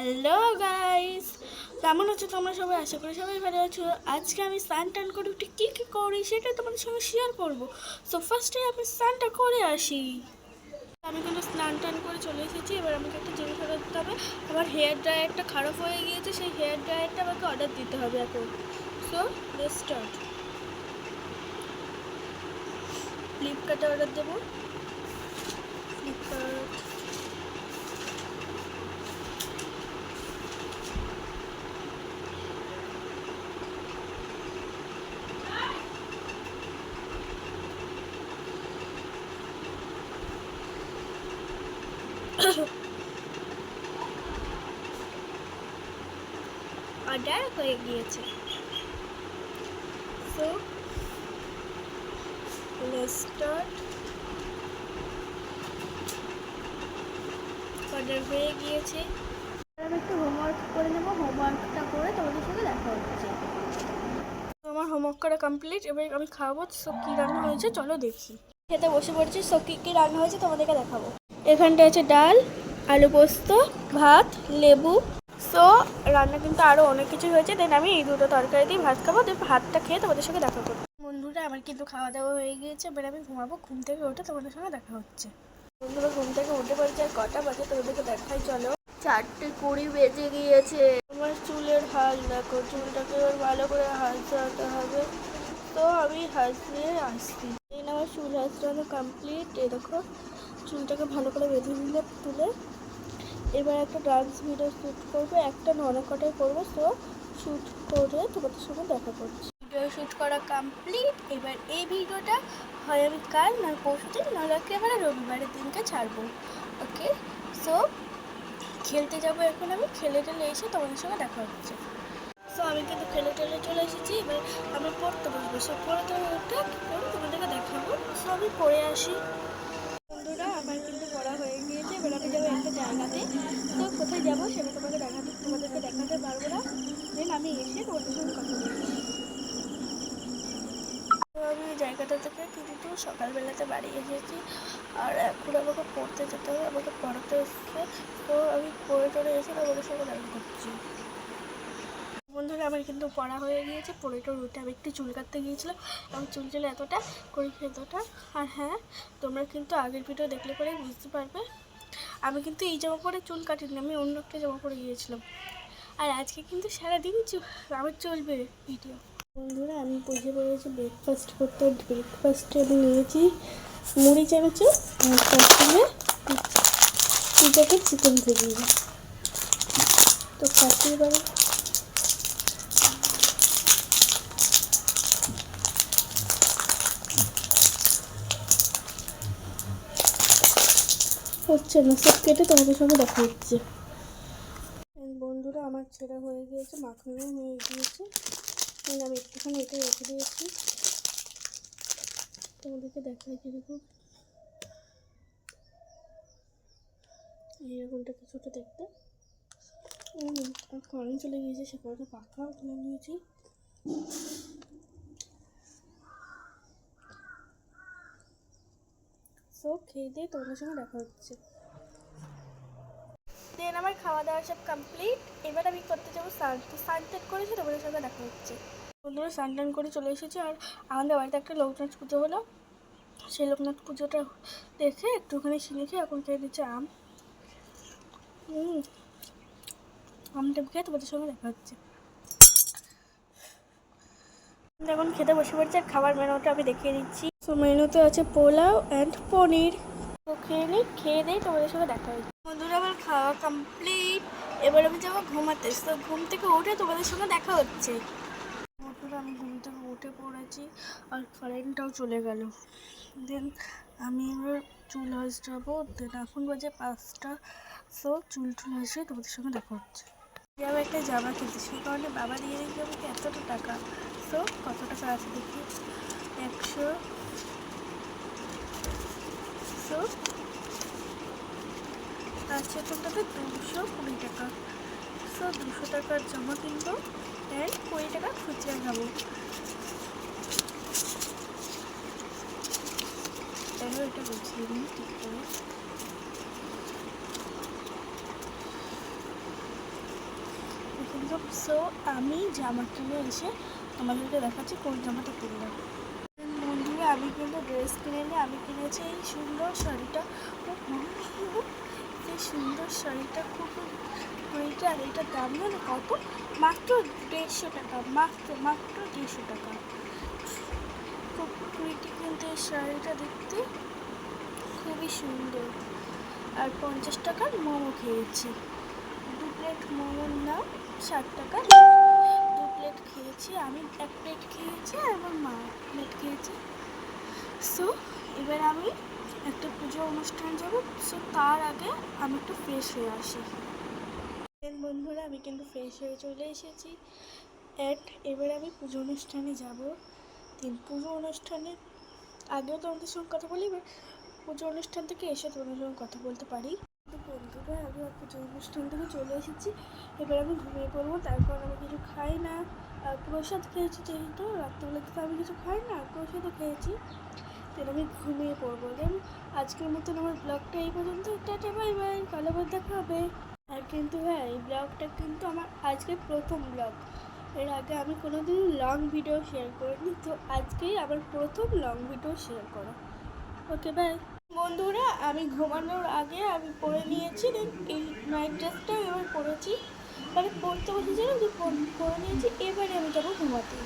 Hello guys কেমন আছো তোমরা সবাই? আশা করি সবাই ভালো আছো। আজকে আমি স্নান টান করে উঠে কী কী করি সেটা তোমাদের সঙ্গে শেয়ার করব। সো ফার্স্টে আমি স্নানটা করে আসি। আমি কিন্তু স্নান টান করে চলে এসেছি। এবার আমাকে একটা জিনিস অর্ডার দিতে হবে। আমার হেয়ার ড্রায়ারটা খারাপ হয়ে গিয়েছে। সেই হেয়ার ড্রায়ারটা আমাকে অর্ডার দিতে হবে এখন। সো লেটস স্টার্ট ফ্লিপকার্টে অর্ডার দেবো। ফ্লিপকার্ট অর্ডার হয়ে গিয়েছে। সো স্টার্ট অর্ডার হয়ে গিয়েছে। আমি একটু হোমওয়ার্ক করে নেব হোমওয়ার্কটা করে তোমাদের সাথে দেখা হচ্ছে। তো আমার হোমওয়ার্ক করা কমপ্লিট এবার আমি খাব। সব কী রান্না হয়েছে? চলো দেখি। খেতে বসে পড়েছি। সব কী কী রান্না হয়েছে তোমাদেরকে দেখাবো। এখানটা আছে ডাল, আলু পোস্ত, ভাত, লেবু। সো রান্না কিন্তু আরও অনেক কিছু হয়েছে। দেন আমি এই দুটো তরকারি দিয়ে ভাত খাব। দেন ভাতটা খেয়ে তোমাদের সঙ্গে দেখা করব। বন্ধুরা, আমার কিন্তু খাওয়া দাওয়া হয়ে গিয়েছে। এবার আমি ঘুমাবো, ঘুম থেকে উঠে তোমাদের সঙ্গে দেখা হচ্ছে। বন্ধুরা, ঘুম থেকে উঠে পড়েছে আর কটা বাজে তোমাদেরকে দেখাই, চলো। চারটে কুড়ি বেজে গিয়েছে। আমার চুলের হাল দেখো, চুলটাকে ভালো করে হাল চালাতে হবে। তো আমি হাসিয়ে আসছি। এই চুল হাসড়ানো কমপ্লিট এই দেখো, চুলটাকে ভালো করে বেঁধে দিলে তুলে। এবার একটা ডান্স ভিডিও শ্যুট করব, একটা না অনেক কটাই করব। তো শ্যুট করে তোমাদের সঙ্গে দেখা করছি। ভিডিও শ্যুট করা কমপ্লিট এবার এই ভিডিওটা হয় আমি কাল, না পরশু দিন নাহলে একেবারে রবিবারের দিনকে ছাড়বো। ওকে সো খেলতে যাব এখন আমি, খেলে টেলে এসে তোমাদের সঙ্গে দেখা হচ্ছে। সো আমি কিন্তু খেলে টেলে চলে এসেছি। এবার আমি পড়তে বসবো। সো পড়তে উঠে তোমাদেরকে আমি পড়ে আসি। বন্ধুরা আমার কিন্তু পড়া হয়ে গিয়েছে। এবার আমি যাব একটা জায়গাতে। তো কোথায় যাব সেটা তোমাকে দেখাতে তোমাদেরকে দেখাতে পারব না। দেন আমি এসে তোমাদের সঙ্গে কথা বলছি। তো আমি ওই জায়গাটা থেকে কিন্তু সকালবেলাতে বাড়ি এসেছি। আর এখন আমাকে পড়তে যেতে হবে আমাকে পড়াতে এসছে তো আমি পড়ে টড়ে এসে তোমাদের সঙ্গে দেখা করছি। বন্ধুরা আমার কিন্তু পড়া হয়ে গিয়েছে। পড়ে টোড়ে উঠে আমি একটু চুল কাটতে গিয়েছিলাম আমার চুল ছিল এতটা করেছি এতটা। আর হ্যাঁ তোমরা কিন্তু আগের ভিডিও দেখলে পরেই বুঝতে পারবে। আমি কিন্তু এই জামা পরে চুল কাটিনি, আমি অন্য একটা জামা পরে গিয়েছিলাম। আর আজকে কিন্তু সারাদিন চুল আমার চলবে ভিডিও বন্ধুরা, আমি বুঝে পড়েছি ব্রেকফাস্ট করতে। ব্রেকফাস্টে আমি নিয়েছি মুড়ি চানাচু আর তার সঙ্গে চিকেন ভেজে তো খাচ্ছি হচ্ছে না, সব কেটে তোমাদের সঙ্গে দেখা হচ্ছে। বন্ধুরা, আমার ছেঁড়া হয়ে গিয়েছে মাখানো হয়ে গিয়েছে। আমি একটুখানি এটা রেখে দিয়েছি। তোমাদেরকে দেখাই কীরকম এইরকমটা কিছুটা দেখতে। আর চলে গিয়েছে, সে কারণে পাখা তুলে নিয়েছি। সো খেয়ে দিয়ে তোমাদের সঙ্গে দেখা হচ্ছে। দেন আমার খাওয়া দাওয়া সব কমপ্লিট এবার আমি করতে যাব সান তো সানটেন করেছি, তোমাদের সঙ্গে দেখা হচ্ছে। বন্ধুরা, সানটান করে চলে এসেছি আর আমাদের বাড়িতে একটা লোকনাথ পুজো হলো। সেই লোকনাথ পুজোটা দেখে একটুখানি শিখে এখন খেয়ে দিচ্ছে আম। আমটা খেয়ে তোমাদের সঙ্গে দেখা হচ্ছে। এখন খেতে বসে পড়ছে খাবার মেনুটা আমি দেখিয়ে দিচ্ছি। তো মেনুতে আছে পোলাও অ্যান্ড পনির। তো খেয়ে নিই খেয়ে দিই তোমাদের সঙ্গে দেখা হচ্ছে। বন্ধুরা, আমার খাওয়া কমপ্লিট এবার আমি যাব ঘুমাতে। তো ঘুম থেকে উঠে তোমাদের সঙ্গে দেখা হচ্ছে। বন্ধুরা, আমি ঘুম থেকে উঠে পড়েছি আর কারেন্টটাও চলে গেল। দেন আমি এবার চুল যাব দেন এখন বাজে পাঁচটা। সো চুল টুল আসে তোমাদের সঙ্গে দেখা হচ্ছে। আমি একটা জামা কিনতে। সেই কারণে বাবা দিয়ে দিয়েছে আমাকে এতটা টাকা। সো কত টাকা আছে দেখি? একশো। সো আছে তোমরাতে দুশো কুড়ি টাকা। সো দুশো টাকার জামা কিনবো অ্যান্ড কুড়ি টাকা খুচরা খাব। এটা নিই ঠিক করে। কিন্তু সো আমি জামা কিনে এসে তোমাদেরকে দেখাচ্ছি কোন জামাটা কিনলাম বন্ধুরা আমি কিন্তু ড্রেস কিনে নিয়ে আমি কিনেছি এই সুন্দর শাড়িটা। মা, এই সুন্দর শাড়িটা খুব এইটা আর এইটার দাম জানো কত? মাত্র দেড়শো টাকা মাত্র মাত্র দেড়শো টাকা। খুব কুড়িটি কিন্তু এই শাড়িটা দেখতে। খুবই সুন্দর। আর পঞ্চাশ টাকার মোমো খেয়েছি। দু প্লেট মোমোর নাম ষাট টাকা। দু প্লেট খেয়েছি, আমি এক প্লেট খেয়েছি আর আমার মা এক প্লেট খেয়েছে। সো এবার আমি একটা পুজো অনুষ্ঠান যাব। সো তার আগে আমি একটু ফ্রেশ হয়ে আসি। বন্ধুরা, আমি কিন্তু ফ্রেশ হয়ে চলে এসেছি। অ্যাট এবার আমি পুজো অনুষ্ঠানে যাব। তিন পুজো অনুষ্ঠানে আগেও তোমাদের সঙ্গে কথা বলি এবার পুজো অনুষ্ঠান থেকে এসে তোমাদের সঙ্গে কথা বলতে পারি। বন্ধুরা, আমি অনুষ্ঠান থেকে চলে এসেছি। এবার আমি ঘুমিয়ে পড়ব, তারপর আমি কিছু খাই না। প্রসাদ খেয়েছি যেহেতু, রাত্রিবেলা তো আমি কিছু খাই না, প্রসাদও খেয়েছি। তাই আমি ঘুমিয়ে পড়ব। দেন আজকের মতন আমার ব্লগটা এই পর্যন্ত। টাটা, বাই বাই, ভালো করে দেখা হবে। আর কিন্তু হ্যাঁ এই ব্লগটা কিন্তু আমার আজকে প্রথম ব্লগ। এর আগে আমি কোনোদিন লং ভিডিও শেয়ার করিনি, তো আজকেই আমার প্রথম লং ভিডিও শেয়ার করা। ওকে বাই বন্ধুরা, আমি ঘুমানোর আগে আমি পরে নিয়েছি এই নাইট ড্রেসটা এবার পরেছি মানে পরতে বসেছিলাম যে পরে নিয়েছি, এবারে আমি যাব ঘুমাতে।